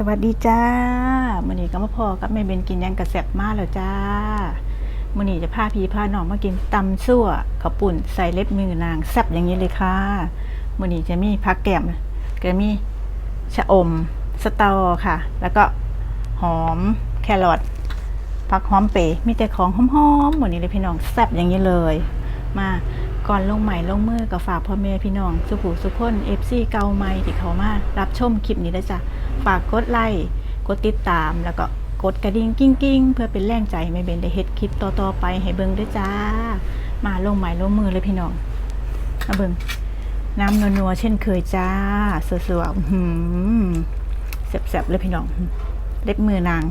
สวัสดีจ้ามื่อนี้ก็มาพอกับแม่เบนกินยังกระแสบมากแล้วจ้ามื่อนี้จะพาพี่พาน้องมากินตำซั่วข้าปุ่นใส่เล็บมือนางแซบอย่างนี้เลยค่ะมื่อนี้จะมีผักแกมก็มีชะอมสตอค่ะ แล้วก็หอมแครอทผักหอมเป๋มีแต่ของหอมๆหมดนี้เลยพี่น้องแซบอย่างนี้เลย มาก่อนลงใหม่ลงมือกับฝากพ่อแม่พี่น้องสุผูสุขคนเอฟซีเก่าใหม่ที่เขามารับชมคลิปนี้ได้จ้ะ ฝากกดไลค์กดติดตามแล้วก็กดกระดิ่งกิ้งกิ้งเพื่อเป็นแรงใจให้ไม่เบนได้เฮ็ดคลิปต่อๆไปให้เบิ่งด้วยจ้า มาลงใหม่ลงมือเลยพี่น้องมาเบิ่งน้ำนัวๆเช่นเคยจ้าสวยๆหือแซ่บๆเลยพี่น้อง เล็บมือนาง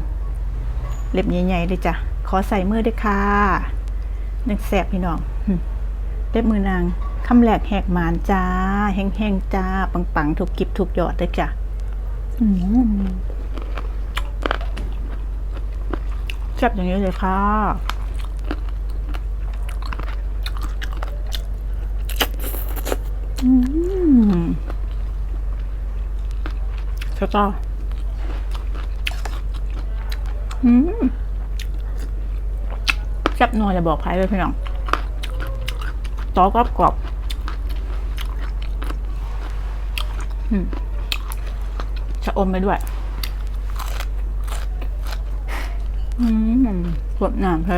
เล็บใหญ่ๆเลยจ้ะขอใส่มือด้วยค่ะนึกแซ่บพี่น้องเล็บมือนางคำแหลกแหกหมานจ้า แห้งๆจ้า ปังๆถูกกิบถูกหยอดเลยจ้ะ แซ่บอย่างนี้เลยค่ะ อืมสตออืมแซ่บนัวจะบอกใครเลยพี่น้องตอกรอบกรอบอืม ชะอมไปด้วยอืมสดน้ำเพล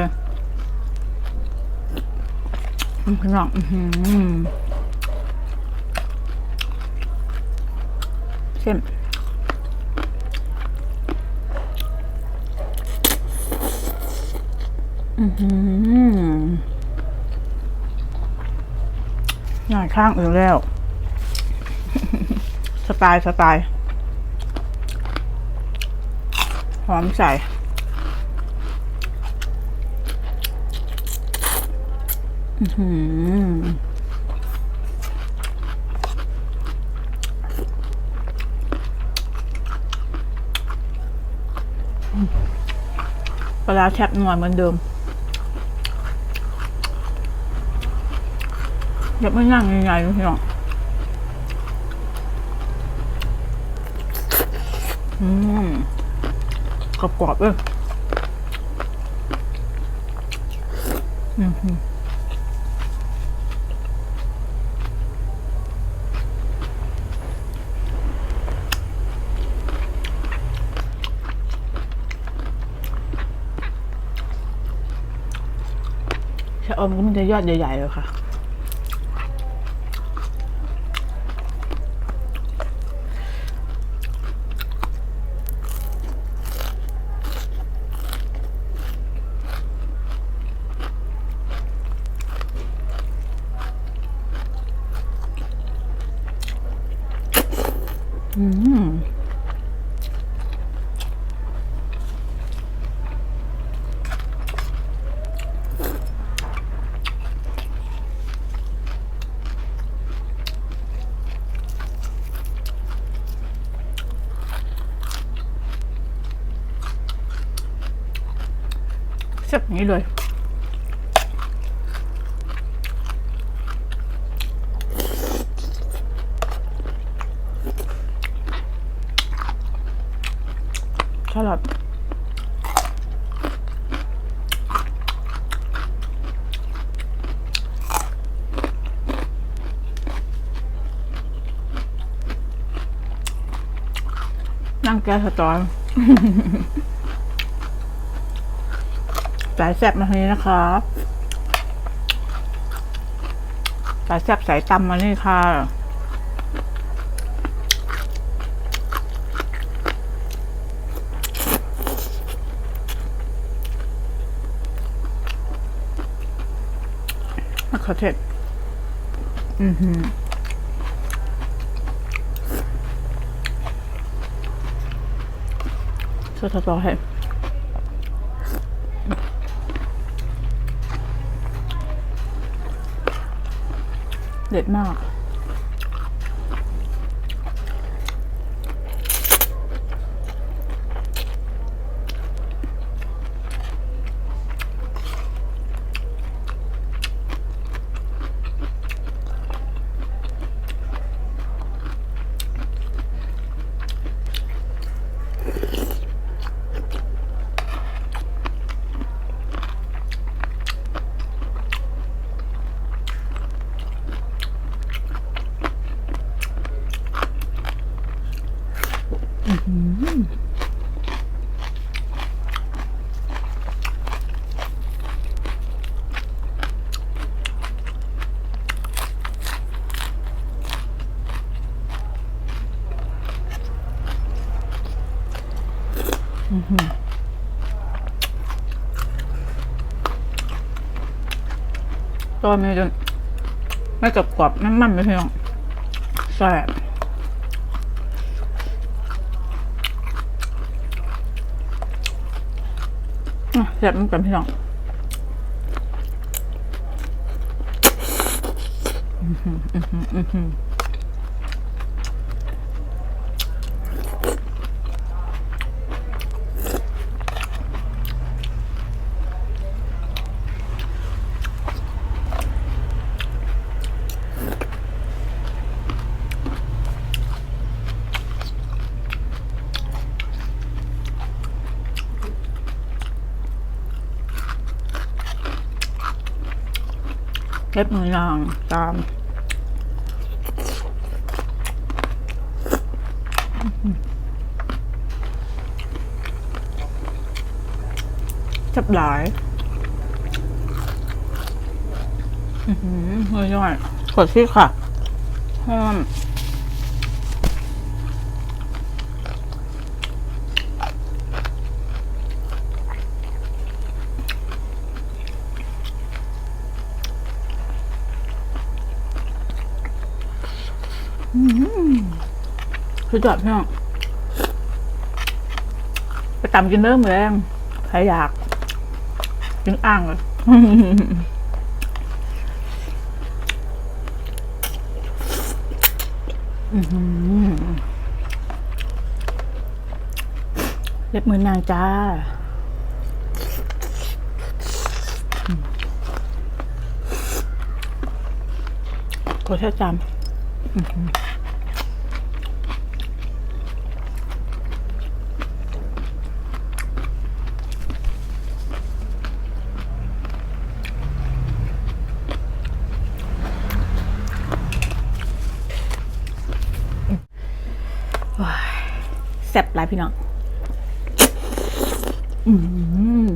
อืมพี่น้องอือหือเส้นอือหือหน่อยข้างอื่นแล้ว สไตล์ สไตล์ หอมใส่ปลาแทบหน่อยเหมือนเดิมเดี๋ยวไม่นั่งยังไงพี่น้องอืม กรอบกรอบเลยอืมหืมชะอมก็มันจะยอดใหญ่ๆเลยค่ะ อืมแซ่ บอย่งนี้เลอทนั่งแกสตอนสายแซบมาทางนี้นะคะสายแซบสายตำมานี่ค่ะ เขือเทศอือหือช่วยทดลองให้เด็ดมาก อือหืออื้อหือตัวมีจนไม่กรอบกรอบน้ำมันไม่เพียงแซ่บ แซ่บมันเป็นพี่น้องอื้อหืออื้อหืออื้ เก็บมือนางตามจับหลายอือหือเฮ้ยย่อยขอชีสค่ะหอม สุดยอดพี่น้องไปตำกินเริ่มแรงใครอยากกินอ่างเลยเล็บมือนางจ้าโคตรจำอื้อหือว้าย แซ่บหลายพี่น้องอืม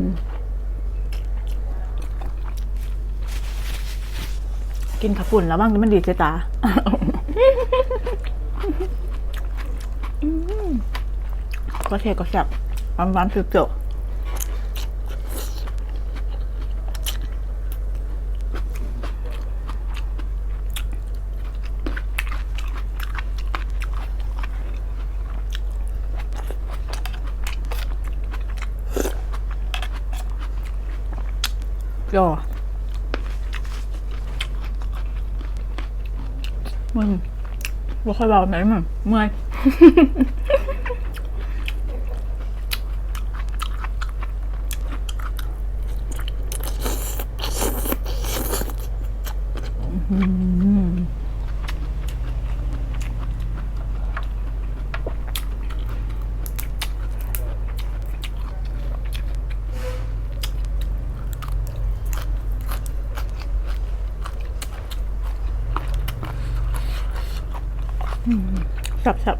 กินขับปุ่นแล้วบ้างมันดีเจตา อืม ก็เทก็แซ่บหวานๆเปรี้ยวๆเปรี้ยวอมึงบ่ค่อยเบาไหนมึงเมื่อย สับสับ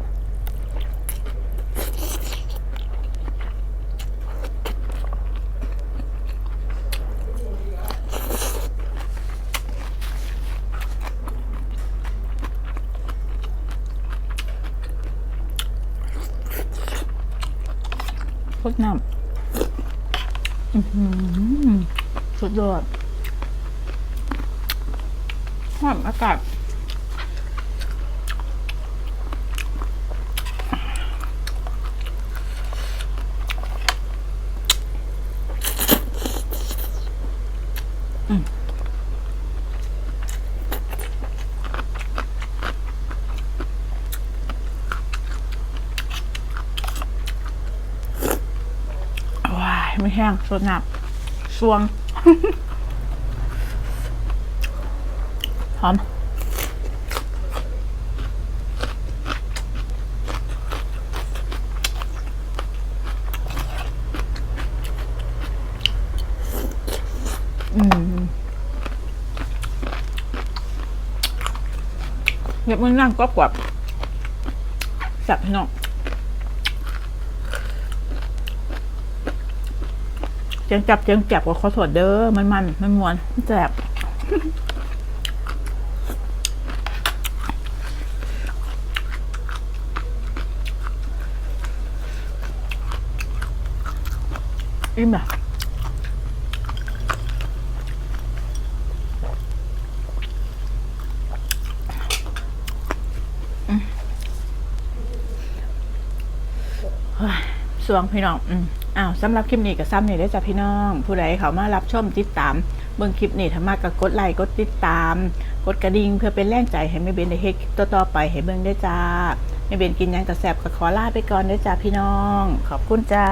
โคตรน้ำอือหือสุดยอดหอมอากาศ ไม่แห้งสดหนักสวงหอมเงียบมันนั่งกรอบกว่าแซ่บพี่น้อง จียงจับเจียงจับกับข้าวสดเด้อมันมันมันมวนแซ่บอิ่มอะอืมเฮ้สวงพี่น้อง อืม อ้าวสำหรับคลิปนี้กับซ้ำนี่ได้จ้ะพี่น้อง ผู้ใดเขามารับชมติดตาม เบิ่งคลิปนี้ถ้ามากก็กดไลค์กดติดตาม กดกระดิ่งเพื่อเป็นแรงใจให้ไม่เบนได้เฮ็ดคลิปต่อๆไปให้เบิ่งได้จ้าไม่เบนกินยังกระแสบก็ขอลาไปก่อนได้จ้าพี่น้อง ขอบคุณจ้า